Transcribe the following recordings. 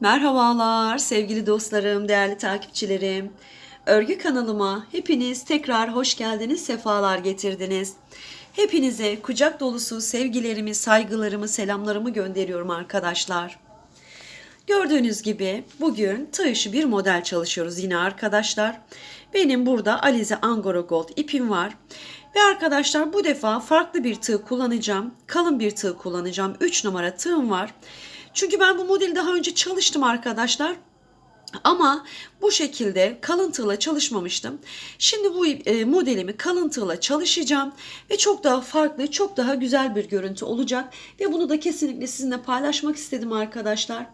Merhabalar sevgili dostlarım, değerli takipçilerim. Örgü kanalıma hepiniz tekrar hoş geldiniz, sefalar getirdiniz. Hepinize kucak dolusu sevgilerimi, saygılarımı, selamlarımı gönderiyorum arkadaşlar. Gördüğünüz gibi bugün tığ işi bir model çalışıyoruz yine arkadaşlar. Benim burada Alize Angora Gold ipim var. Ve arkadaşlar bu defa farklı bir tığ kullanacağım. Kalın bir tığ kullanacağım. 3 numara tığım var. Çünkü ben bu modeli daha önce çalıştım arkadaşlar. Ama bu şekilde kalın tığla çalışmamıştım. Şimdi bu e, modelimi kalın tığla çalışacağım ve çok daha farklı, çok daha güzel bir görüntü olacak ve bunu da kesinlikle sizinle paylaşmak istedim arkadaşlar.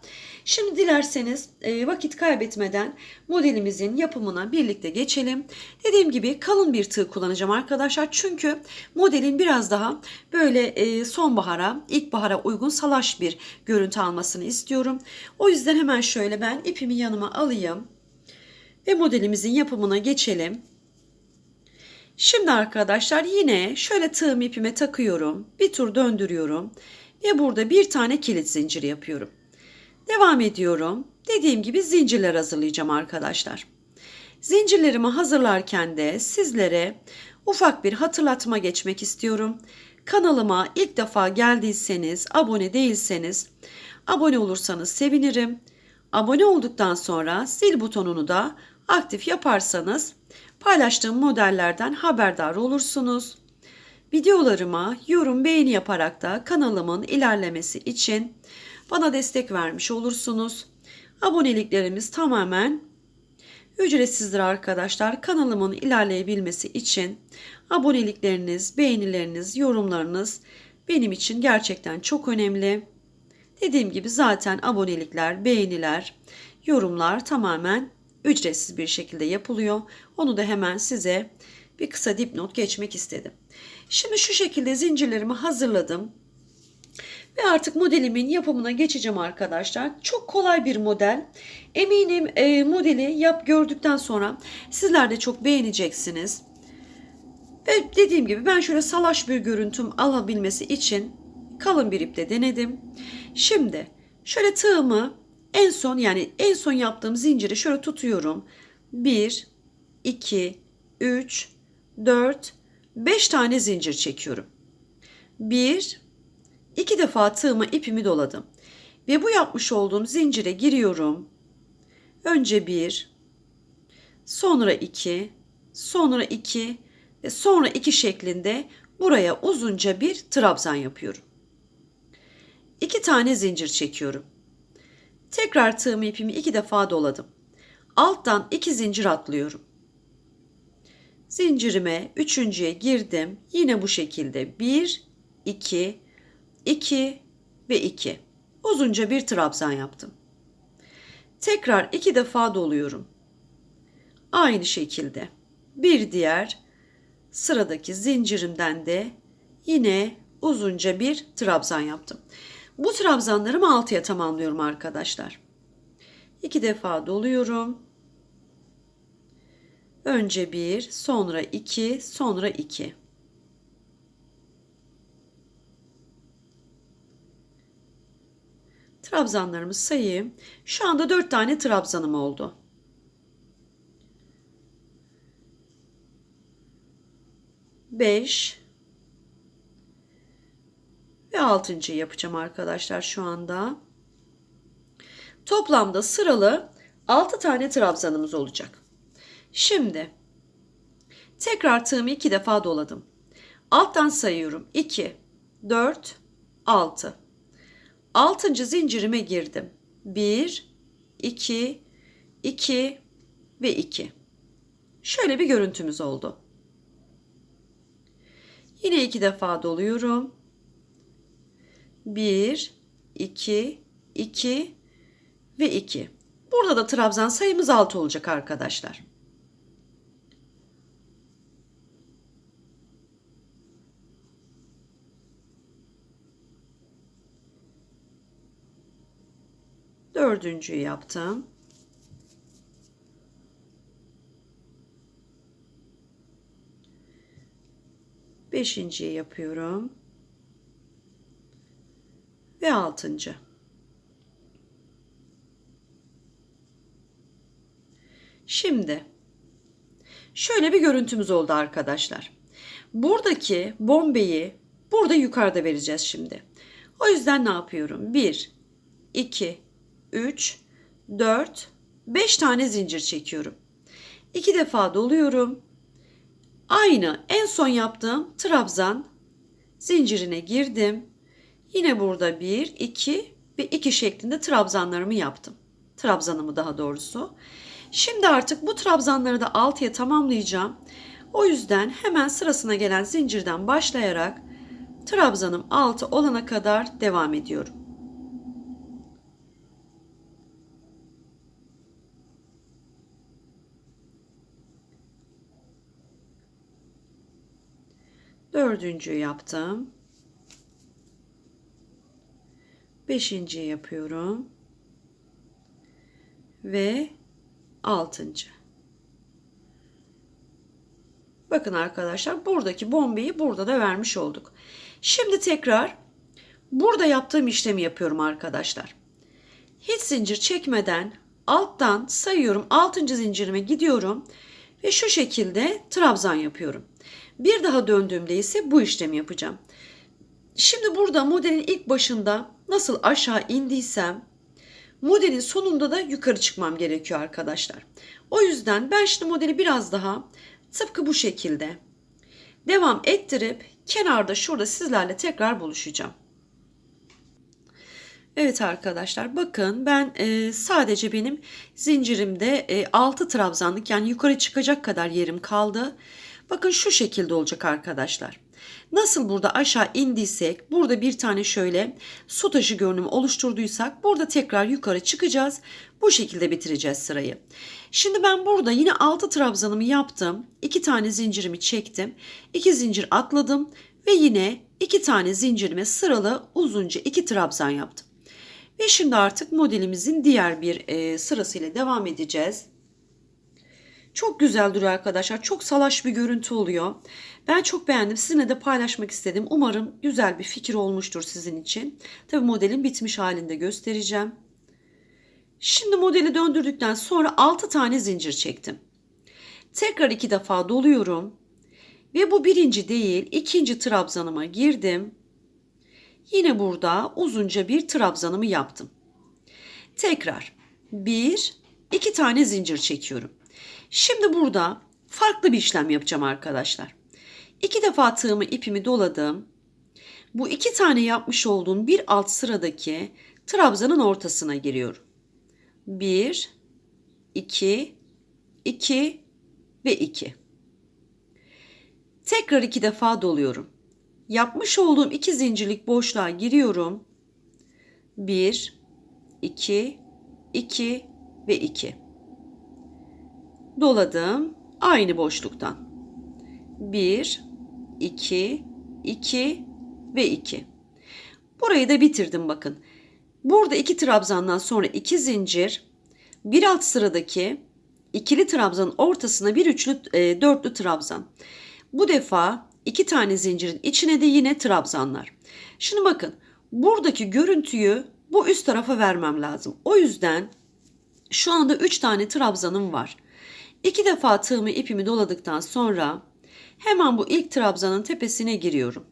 Şimdi dilerseniz e, vakit kaybetmeden modelimizin yapımına birlikte geçelim. Dediğim gibi kalın bir tığ kullanacağım arkadaşlar. Çünkü modelin biraz daha böyle e, sonbahara, ilkbahara uygun salaş bir görüntü almasını istiyorum. O yüzden hemen şöyle ben ipimi yanıma alayım ve modelimizin yapımına geçelim. Şimdi arkadaşlar yine şöyle tığım ipime takıyorum. Bir tur döndürüyorum ve burada bir tane kilit zinciri yapıyorum. Devam ediyorum. Dediğim gibi zincirler hazırlayacağım arkadaşlar. Zincirlerimi hazırlarken de sizlere ufak bir hatırlatma geçmek istiyorum. Kanalıma ilk defa geldiyseniz, abone değilseniz, abone olursanız sevinirim. Abone olduktan sonra zil butonunu da aktif yaparsanız paylaştığım modellerden haberdar olursunuz. Videolarıma yorum beğeni yaparak da kanalımın ilerlemesi için bana destek vermiş olursunuz. Aboneliklerimiz tamamen ücretsizdir arkadaşlar. Kanalımın ilerleyebilmesi için abonelikleriniz, beğenileriniz, yorumlarınız benim için gerçekten çok önemli. Dediğim gibi zaten abonelikler, beğeniler, yorumlar tamamen ücretsiz bir şekilde yapılıyor. Onu da hemen size bir kısa dipnot geçmek istedim. Şimdi şu şekilde zincirlerimi hazırladım. Ve artık modelimin yapımına geçeceğim arkadaşlar. Çok kolay bir model. Eminim e, modeli yap gördükten sonra sizler de çok beğeneceksiniz. Ve dediğim gibi ben şöyle salaş bir görüntüm alabilmesi için kalın bir iple denedim. Şimdi şöyle tığımı en son yani en son yaptığım zinciri şöyle tutuyorum. 1, 2, 3, 4, 5 tane zincir çekiyorum. 1, iki defa tığıma ipimi doladım. Ve bu yapmış olduğum zincire giriyorum. Önce 1, sonra 2, sonra 2 ve sonra 2 şeklinde buraya uzunca bir trabzan yapıyorum. 2 tane zincir çekiyorum. Tekrar tığımı ipimi iki defa doladım. Alttan iki zincir atlıyorum. Zincirime üçüncüye girdim. Yine bu şekilde 1, 2, 2 ve 2. Uzunca bir trabzan yaptım. Tekrar iki defa doluyorum. Aynı şekilde bir diğer sıradaki zincirimden de yine uzunca bir trabzan yaptım. Bu trabzanlarımı 6'ya tamamlıyorum arkadaşlar. İki defa doluyorum. Önce bir, sonra iki, sonra iki. Trabzanlarımı sayayım. Şu anda dört tane trabzanım oldu. Beş ve altıncıyı yapacağım arkadaşlar şu anda. Toplamda sıralı 6 tane trabzanımız olacak. Şimdi tekrar tığımı iki defa doladım. Alttan sayıyorum. 2, 4, 6. Altıncı zincirime girdim. 1, 2, 2 ve 2. Şöyle bir görüntümüz oldu. Yine iki defa doluyorum. 1, 2, 2 ve 2. Burada da trabzan sayımız 6 olacak arkadaşlar. Dördüncüyü yaptım. Beşinciyi yapıyorum ve altıncı. Şimdi şöyle bir görüntümüz oldu arkadaşlar. Buradaki bombeyi burada yukarıda vereceğiz şimdi. O yüzden ne yapıyorum? 1, 2, 3, 4, 5 tane zincir çekiyorum. 2 defa doluyorum. Aynı en son yaptığım trabzan zincirine girdim. Yine burada 1, 2 ve 2 şeklinde trabzanlarımı yaptım. Trabzanımı daha doğrusu. Şimdi artık bu trabzanları da 6'ya tamamlayacağım. O yüzden hemen sırasına gelen zincirden başlayarak trabzanım 6 olana kadar devam ediyorum. Dördüncüyü yaptım. Beşinciyi yapıyorum. Ve altıncı. Bakın arkadaşlar buradaki bombeyi burada da vermiş olduk. Şimdi tekrar burada yaptığım işlemi yapıyorum arkadaşlar. Hiç zincir çekmeden alttan sayıyorum 6. zincirime gidiyorum ve şu şekilde trabzan yapıyorum. Bir daha döndüğümde ise bu işlemi yapacağım. Şimdi burada modelin ilk başında nasıl aşağı indiysem modelin sonunda da yukarı çıkmam gerekiyor arkadaşlar. O yüzden ben şimdi modeli biraz daha tıpkı bu şekilde devam ettirip kenarda şurada sizlerle tekrar buluşacağım. Evet arkadaşlar bakın ben e, sadece benim zincirimde e, 6 trabzanlık yani yukarı çıkacak kadar yerim kaldı. Bakın şu şekilde olacak arkadaşlar. Nasıl burada aşağı indiysek burada bir tane şöyle su taşı görünümü oluşturduysak burada tekrar yukarı çıkacağız. Bu şekilde bitireceğiz sırayı. Şimdi ben burada yine 6 trabzanımı yaptım. 2 tane zincirimi çektim. 2 zincir atladım ve yine 2 tane zincirime sıralı uzunca 2 trabzan yaptım. Ve şimdi artık modelimizin diğer bir e, sırasıyla devam edeceğiz. Çok güzel duruyor arkadaşlar. Çok salaş bir görüntü oluyor. Ben çok beğendim. Sizinle de paylaşmak istedim. Umarım güzel bir fikir olmuştur sizin için. Tabi modelin bitmiş halinde göstereceğim. Şimdi modeli döndürdükten sonra 6 tane zincir çektim. Tekrar iki defa doluyorum. Ve bu birinci değil ikinci trabzanıma girdim. Yine burada uzunca bir trabzanımı yaptım. Tekrar bir, iki tane zincir çekiyorum. Şimdi burada farklı bir işlem yapacağım arkadaşlar. İki defa tığımı ipimi doladım. Bu iki tane yapmış olduğum bir alt sıradaki trabzanın ortasına giriyorum. Bir, iki, iki ve iki. Tekrar iki defa doluyorum. Yapmış olduğum iki zincirlik boşluğa giriyorum. Bir, iki, iki ve iki doladım aynı boşluktan. 1 2 2 ve 2. Burayı da bitirdim bakın. Burada iki trabzandan sonra iki zincir, bir alt sıradaki ikili trabzanın ortasına bir üçlü e, dörtlü trabzan. Bu defa iki tane zincirin içine de yine trabzanlar. Şimdi bakın buradaki görüntüyü bu üst tarafa vermem lazım. O yüzden şu anda üç tane trabzanım var. İki defa tığımı ipimi doladıktan sonra hemen bu ilk trabzanın tepesine giriyorum.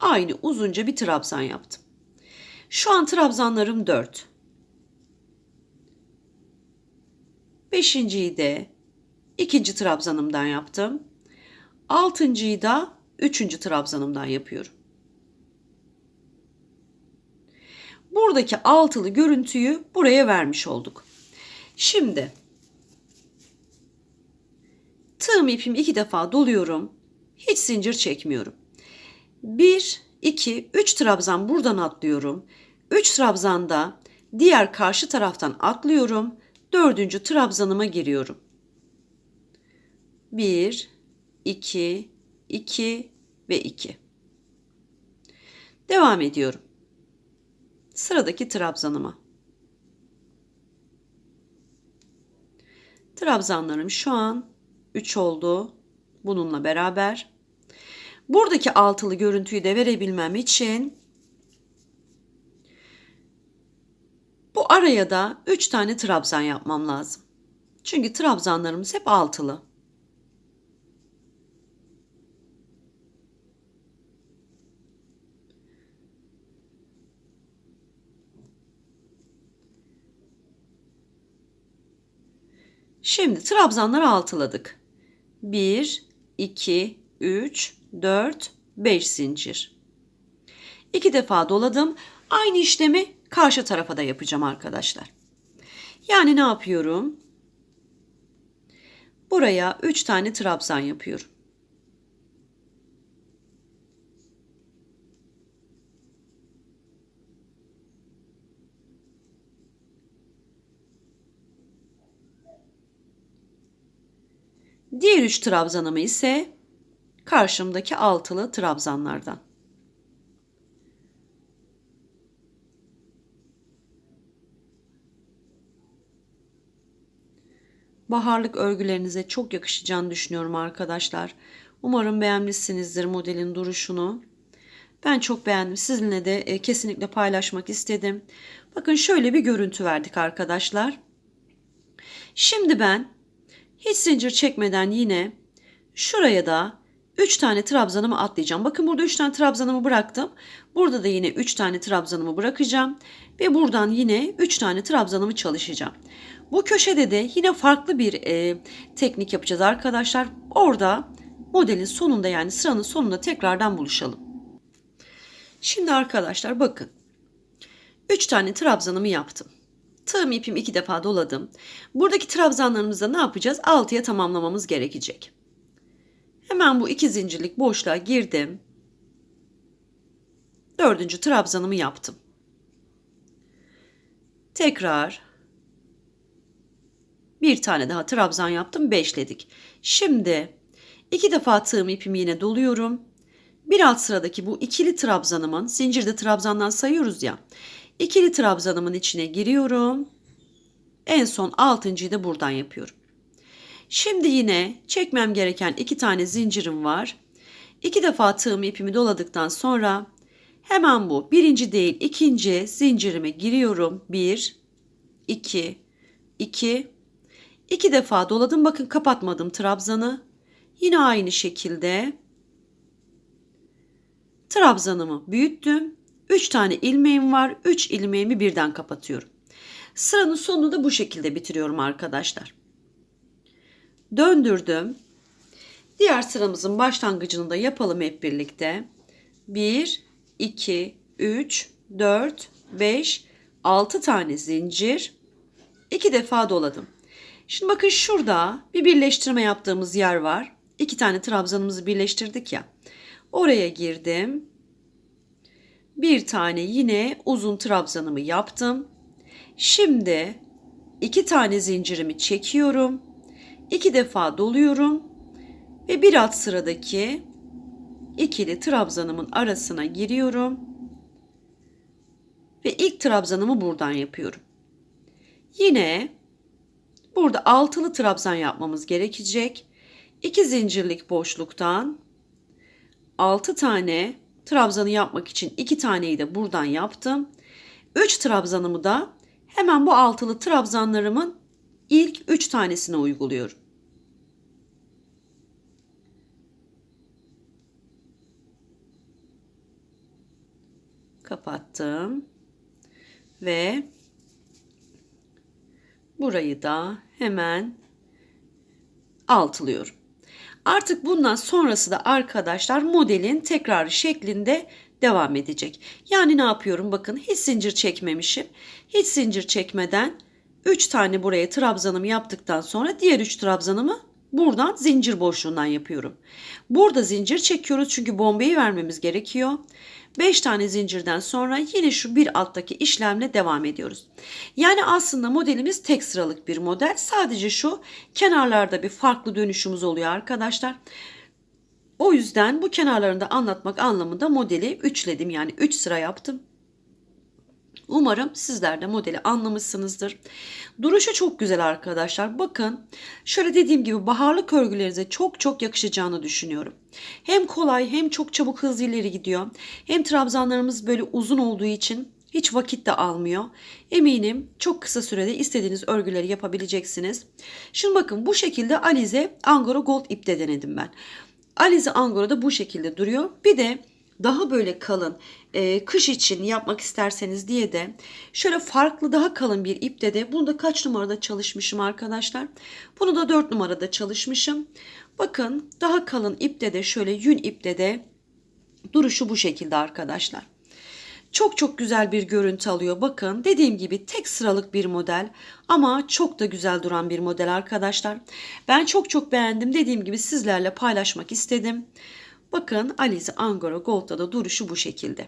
Aynı uzunca bir trabzan yaptım. Şu an trabzanlarım 4. Beşinciyi de ikinci trabzanımdan yaptım. Altıncıyı da üçüncü trabzanımdan yapıyorum. Buradaki altılı görüntüyü buraya vermiş olduk. Şimdi Tığım ipimi iki defa doluyorum. Hiç zincir çekmiyorum. 1, 2, 3 trabzan buradan atlıyorum. 3 trabzanda diğer karşı taraftan atlıyorum. Dördüncü trabzanıma giriyorum. 1, 2, 2 ve 2. Devam ediyorum. Sıradaki trabzanıma. Trabzanlarım şu an 3 oldu bununla beraber. Buradaki altılı görüntüyü de verebilmem için bu araya da 3 tane trabzan yapmam lazım. Çünkü trabzanlarımız hep altılı. Şimdi trabzanları altıladık. 1, 2, 3, 4, 5 zincir. İki defa doladım. Aynı işlemi karşı tarafa da yapacağım arkadaşlar. Yani ne yapıyorum? Buraya 3 tane trabzan yapıyorum. Diğer 3 trabzanımı ise karşımdaki altılı trabzanlardan. Baharlık örgülerinize çok yakışacağını düşünüyorum arkadaşlar. Umarım beğenmişsinizdir modelin duruşunu. Ben çok beğendim. Sizinle de e, kesinlikle paylaşmak istedim. Bakın şöyle bir görüntü verdik arkadaşlar. Şimdi ben hiç zincir çekmeden yine şuraya da 3 tane trabzanımı atlayacağım. Bakın burada 3 tane trabzanımı bıraktım. Burada da yine 3 tane trabzanımı bırakacağım. Ve buradan yine 3 tane trabzanımı çalışacağım. Bu köşede de yine farklı bir e, teknik yapacağız arkadaşlar. Orada modelin sonunda yani sıranın sonunda tekrardan buluşalım. Şimdi arkadaşlar bakın. 3 tane trabzanımı yaptım. Tığım ipim iki defa doladım. Buradaki trabzanlarımızda ne yapacağız? 6'ya tamamlamamız gerekecek. Hemen bu iki zincirlik boşluğa girdim. Dördüncü trabzanımı yaptım. Tekrar bir tane daha trabzan yaptım. Beşledik. Şimdi iki defa tığım ipimi yine doluyorum. Bir alt sıradaki bu ikili trabzanımın zincirde trabzandan sayıyoruz ya. İkili trabzanımın içine giriyorum. En son altıncıyı da buradan yapıyorum. Şimdi yine çekmem gereken iki tane zincirim var. İki defa tığım ipimi doladıktan sonra hemen bu birinci değil ikinci zincirime giriyorum. Bir, iki, iki, iki defa doladım. Bakın kapatmadım trabzanı. Yine aynı şekilde trabzanımı büyüttüm. 3 tane ilmeğim var. 3 ilmeğimi birden kapatıyorum. Sıranın sonunu da bu şekilde bitiriyorum arkadaşlar. Döndürdüm. Diğer sıramızın başlangıcını da yapalım hep birlikte. 1, 2, 3, 4, 5, 6 tane zincir. 2 defa doladım. Şimdi bakın şurada bir birleştirme yaptığımız yer var. 2 tane trabzanımızı birleştirdik ya. Oraya girdim. Bir tane yine uzun trabzanımı yaptım. Şimdi iki tane zincirimi çekiyorum. iki defa doluyorum ve bir alt sıradaki ikili trabzanımın arasına giriyorum ve ilk trabzanımı buradan yapıyorum. Yine burada altılı trabzan yapmamız gerekecek. İki zincirlik boşluktan 6 tane trabzanı yapmak için 2 taneyi de buradan yaptım. 3 trabzanımı da hemen bu altılı trabzanlarımın ilk 3 tanesine uyguluyorum. Kapattım. Ve burayı da hemen altılıyorum. Artık bundan sonrası da arkadaşlar modelin tekrarı şeklinde devam edecek. Yani ne yapıyorum? Bakın hiç zincir çekmemişim. Hiç zincir çekmeden 3 tane buraya trabzanımı yaptıktan sonra diğer 3 trabzanımı buradan zincir boşluğundan yapıyorum. Burada zincir çekiyoruz çünkü bombeyi vermemiz gerekiyor. 5 tane zincirden sonra yine şu bir alttaki işlemle devam ediyoruz. Yani aslında modelimiz tek sıralık bir model. Sadece şu kenarlarda bir farklı dönüşümüz oluyor arkadaşlar. O yüzden bu kenarlarında anlatmak anlamında modeli üçledim. Yani 3 sıra yaptım. Umarım sizler de modeli anlamışsınızdır. Duruşu çok güzel arkadaşlar. Bakın şöyle dediğim gibi baharlık örgülerinize çok çok yakışacağını düşünüyorum. Hem kolay hem çok çabuk hızlı ileri gidiyor. Hem trabzanlarımız böyle uzun olduğu için Hiç vakit de almıyor. Eminim çok kısa sürede istediğiniz örgüleri yapabileceksiniz. Şimdi bakın bu şekilde Alize Angora Gold ipte denedim ben. Alize Angora da bu şekilde duruyor. Bir de daha böyle kalın e, kış için yapmak isterseniz diye de şöyle farklı daha kalın bir ipte de bunu da kaç numarada çalışmışım arkadaşlar. Bunu da 4 numarada çalışmışım. Bakın daha kalın ipte de şöyle yün ipte de duruşu bu şekilde arkadaşlar. Çok çok güzel bir görüntü alıyor. Bakın dediğim gibi tek sıralık bir model ama çok da güzel duran bir model arkadaşlar. Ben çok çok beğendim. Dediğim gibi sizlerle paylaşmak istedim. Bakın Alize Angora Gold'da da duruşu bu şekilde.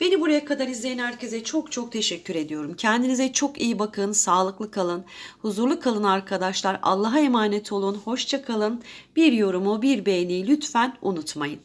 Beni buraya kadar izleyen herkese çok çok teşekkür ediyorum. Kendinize çok iyi bakın, sağlıklı kalın, huzurlu kalın arkadaşlar. Allah'a emanet olun, hoşça kalın. Bir yorumu, bir beğeni lütfen unutmayın.